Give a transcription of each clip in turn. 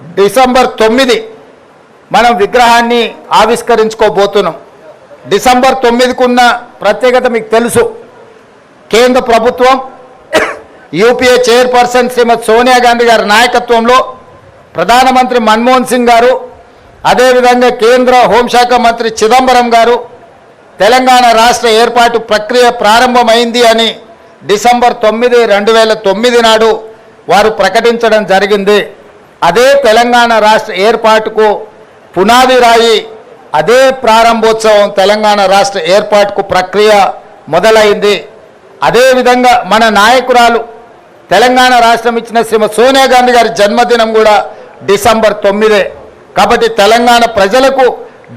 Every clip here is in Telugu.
డిసెంబర్ తొమ్మిది మనం విగ్రహాన్ని ఆవిష్కరించుకోబోతున్నాం. డిసెంబర్ తొమ్మిదికున్న ప్రత్యేకత మీకు తెలుసు. కేంద్ర ప్రభుత్వం యూపీఏ చైర్పర్సన్ శ్రీమతి సోనియా గాంధీ గారి నాయకత్వంలో ప్రధానమంత్రి మన్మోహన్ సింగ్ గారు అదేవిధంగా కేంద్ర హోంశాఖ మంత్రి చిదంబరం గారు తెలంగాణ రాష్ట్ర ఏర్పాటు ప్రక్రియ ప్రారంభమైంది అని డిసెంబర్ తొమ్మిది రెండు వేల తొమ్మిది నాడు వారు ప్రకటించడం జరిగింది. అదే తెలంగాణ రాష్ట్ర ఏర్పాటుకు పునాది రాయి అదే ప్రారంభోత్సవం తెలంగాణ రాష్ట్ర ఏర్పాటుకు ప్రక్రియ మొదలైంది. అదేవిధంగా మన నాయకురాలు తెలంగాణ రాష్ట్రం ఇచ్చిన శ్రీమతి సోనియా గాంధీ గారి జన్మదినం కూడా డిసెంబర్ తొమ్మిదే. కాబట్టి తెలంగాణ ప్రజలకు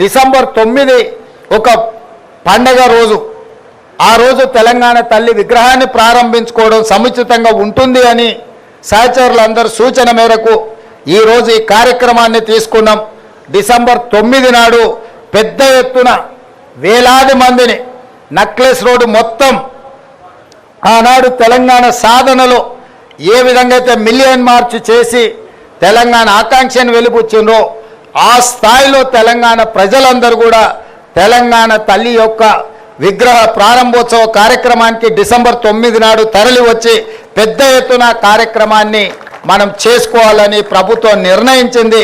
డిసెంబర్ తొమ్మిది ఒక పండగ రోజు. ఆ రోజు తెలంగాణ తల్లి విగ్రహాన్ని ప్రారంభించుకోవడం సముచితంగా ఉంటుంది అని సహచరులందరూ సూచన మేరకు ఈరోజు ఈ కార్యక్రమాన్ని తీసుకున్నాం. డిసెంబర్ తొమ్మిది నాడు పెద్ద ఎత్తున వేలాది మందిని నక్లెస్ రోడ్డు మొత్తం ఆనాడు తెలంగాణ సాధనలో ఏ విధంగా అయితే మిలియన్ మార్చ్ చేసి తెలంగాణ ఆకాంక్షను వెలిపుచ్చిండ్రో ఆ స్థాయిలో తెలంగాణ ప్రజలందరూ కూడా తెలంగాణ తల్లి యొక్క విగ్రహ ప్రారంభోత్సవ కార్యక్రమానికి డిసెంబర్ తొమ్మిది నాడు తరలి వచ్చి పెద్ద ఎత్తున కార్యక్రమాన్ని మనం చేసుకోవాలని ప్రభుత్వం నిర్ణయించింది.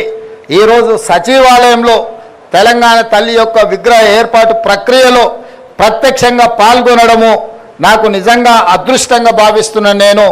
ఈరోజు సచివాలయంలో తెలంగాణ తల్లి యొక్క విగ్రహ ఏర్పాటు ప్రక్రియలో ప్రత్యక్షంగా పాల్గొనడము నాకు నిజంగా అదృష్టంగా భావిస్తున్న నేను.